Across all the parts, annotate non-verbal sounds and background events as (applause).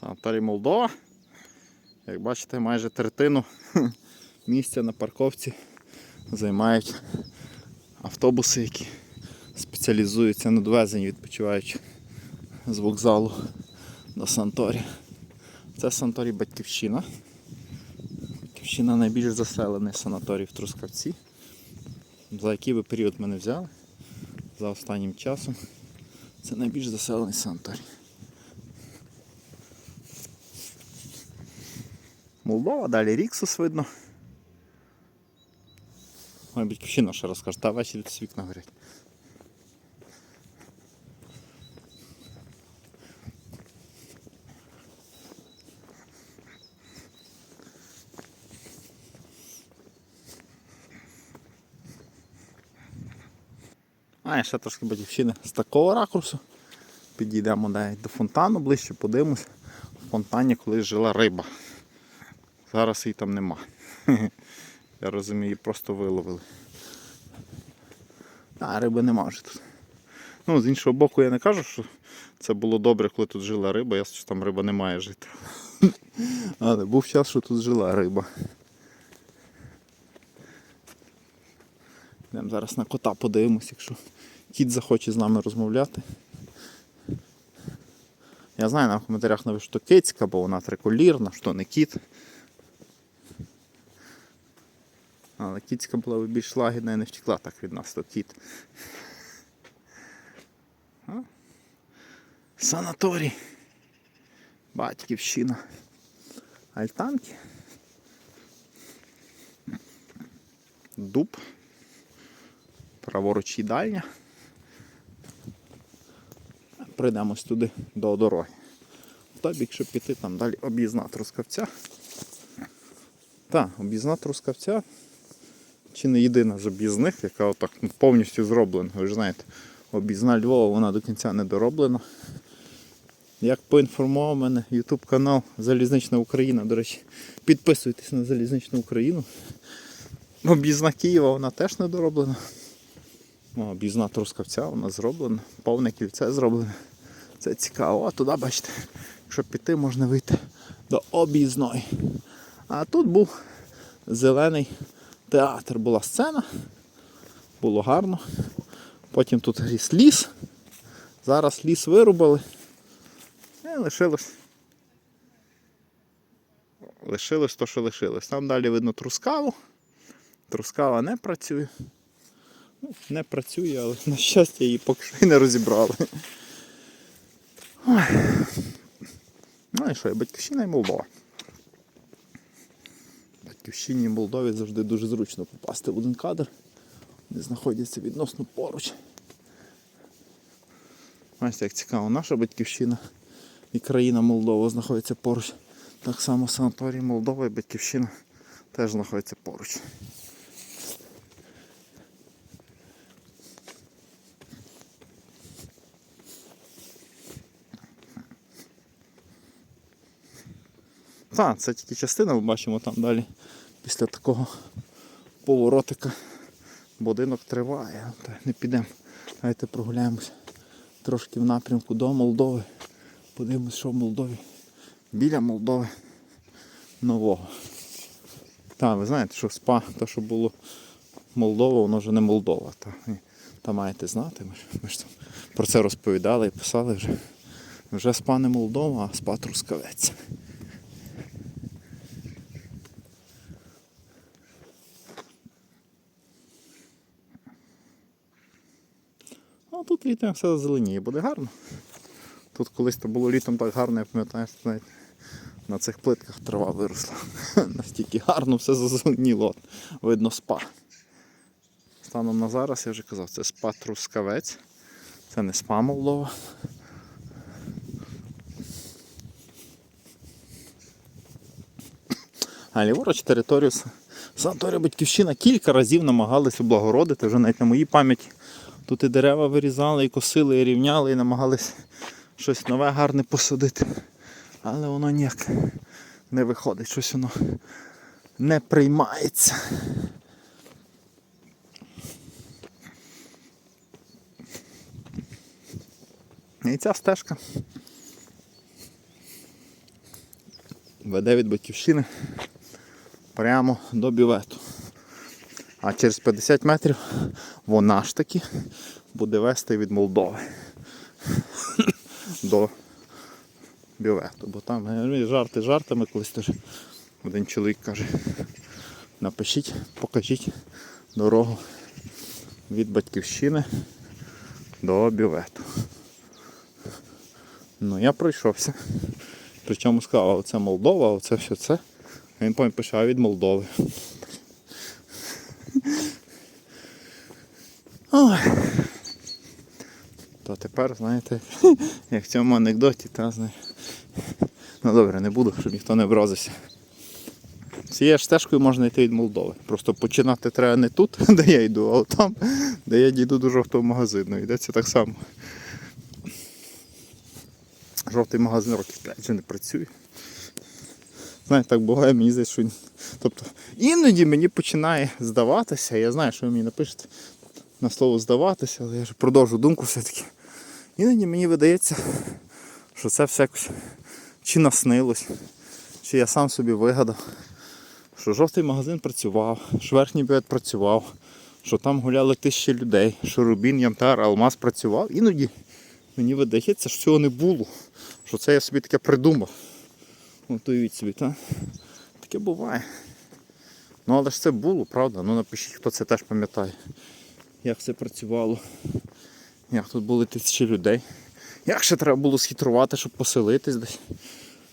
Санаторій Молдова. Як бачите, майже третину (laughs) місця на парковці займають автобуси, які спеціалізуються на довезенні відпочиваючих з вокзалу до Санторі. Це Санторій Батьківщина. Батьківщина найбільш заселений санаторій в Трускавці. За який би період ми не взяли, за останнім часом. Це найбільш заселений санаторій. Молдова, далі Ріксус видно. Ой, батьківщина ще розкаже, та ввечері тут вікна горять. А, і ще трошки батьківщини з такого ракурсу. Підійдемо навіть до фонтану ближче, подивимось. В фонтані колись жила риба. Зараз її там нема. (laughs) Я розумію, її просто виловили. А, риби нема вже тут. Ну, з іншого боку, я не кажу, що це було добре, коли тут жила риба, я що там риба не має жити. (laughs) Але був час, що тут жила риба. Йдемо зараз на кота подивимось, якщо кіт захоче з нами розмовляти. Я знаю, нам в коментарях напишуть, що кицька, бо вона триколірна, що не кіт. Але кіцька була більш лагідна і не втекла так від нас, то кіт. Санаторій. Батьківщина. Альтанки. Дуб. Праворуч їдальня. Прийдемось туди до дороги. Той бік, щоб піти, там далі об'їзна трускавця. Так, об'їзна трускавця. Чи не єдина з об'їзних, яка отак ну, повністю зроблена. Ви ж знаєте, об'їзна Львова вона до кінця не дороблена. Як поінформував мене YouTube канал Залізнична Україна, до речі, підписуйтесь на Залізничну Україну. Об'їзна Києва вона теж не дороблена. О, об'їзна Трускавця вона зроблена, повне кільце зроблене. Це цікаво. А туди, бачите, якщо піти, можна вийти до об'їзної. А тут був зелений театр, була сцена, було гарно. Потім тут ріс ліс. Зараз ліс вирубали. І лишилось. Лишилось то, що лишилось. Там далі видно трускаву. Трускава не працює. Ну, не працює, але (laughs) на щастя її поки що і не розібрали. Ой. Ну і що, і батьківщина і Молдова. Батьківщині Молдові завжди дуже зручно попасти в один кадр. Вони знаходяться відносно поруч. Ось як цікаво, наша батьківщина і країна Молдова знаходяться поруч. Так само санаторій Молдова і батьківщина теж знаходяться поруч. Так, це тільки частина, ми бачимо там далі після такого поворотика будинок триває. Та не підемо. Давайте прогуляємось трошки в напрямку до Молдови. Подивимось, що в Молдові. Біля Молдови нового. Так, ви знаєте, що спа, те, що було Молдова, воно вже не Молдова. Та, та маєте знати, ми ж, ми ж про це розповідали і писали вже. Вже спа не Молдова, а спа Трускавець. А тут літом все зеленіє, буде гарно. Тут колись то було літом так гарно, я пам'ятаю, що навіть на цих плитках трава виросла. (laughs) Настільки гарно все зазеленіло. Видно спа. Станом на зараз я вже казав, це спа Трускавець. Це не спа Молдова. А ліворуч територію С- санаторію Батьківщина кілька разів намагались облагородити, вже навіть на моїй пам'яті. Тут і дерева вирізали, і косили, і рівняли, і намагались щось нове гарне посадити. Але воно ніяк не виходить, щось воно не приймається. І ця стежка веде від батьківщини прямо до бювету. А через 50 метрів вона ж таки буде вести від Молдови до бювету. Бо там е, жарти жартами колись теж один чоловік каже, напишіть, покажіть дорогу від батьківщини до бювету. Ну я пройшовся. Причому сказав, оце Молдова, а оце все це. Він пише, а від Молдови. Ой. То тепер, знаєте, (laughs) як в цьому анекдоті, та знає. Ну добре, не буду, щоб ніхто не образився. Цією стежкою можна йти від Молдови. Просто починати треба не тут, (laughs) де я йду, а там, де я дійду до жовтого магазину. Йдеться так само. Жовтий магазин років 5 вже не працює. Знаєте, так буває, мені здається, що. Тобто іноді мені починає здаватися, я знаю, що ви мені напишете на слово здаватися, але я ж продовжу думку все-таки. Іноді мені видається, що це все якось чи наснилось, чи я сам собі вигадав, що жовтий магазин працював, що верхній бювет працював, що там гуляли тисячі людей, що Рубін, Ямтар, Алмаз працював. Іноді мені видається, що цього не було. Що це я собі таке придумав. От уявіть собі, так? Таке буває. Ну але ж це було, правда? Ну напишіть, хто це теж пам'ятає. Як це працювало. Як тут були тисячі людей. Як ще треба було схитрувати, щоб поселитись десь.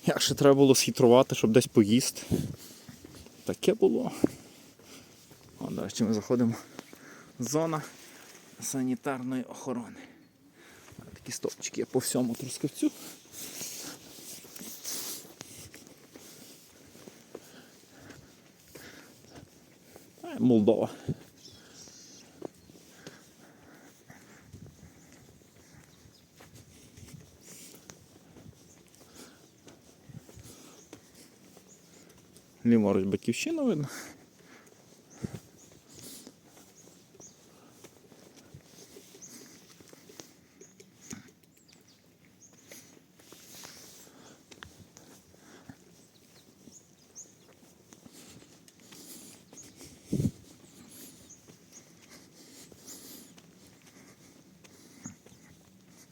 Як ще треба було схитрувати, щоб десь поїсти. Таке було. О, речі, ми заходимо. Зона санітарної охорони. Такі стовпчики є по всьому трускавцю. Молдова. Ліворуч батьківщина видно.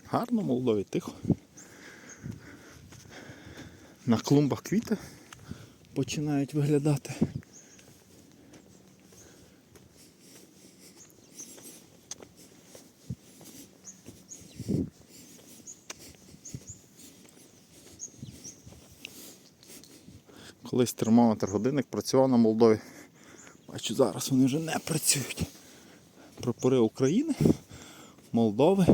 Гарно, Молдові, тихо. На клумбах квіти починають виглядати. Колись термометр годинник працював на Молдові. Бачу, зараз вони вже не працюють. Прапори України, Молдови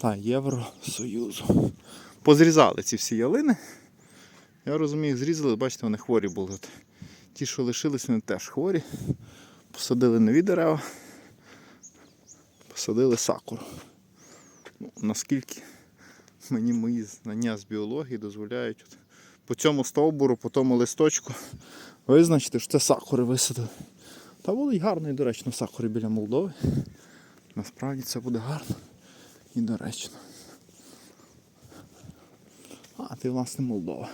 та Євросоюзу. Позрізали ці всі ялини. Я розумію, зрізали, бачите, вони хворі були. Ті, що лишились, вони теж хворі. Посадили нові дерева, посадили сакуру. Ну, наскільки мені мої знання з біології дозволяють от по цьому стовбуру, по тому листочку визначити, що це сакури висадили. Та будуть гарно і доречно сакури біля Молдови. Насправді це буде гарно і доречно. А, ти власне Молдова.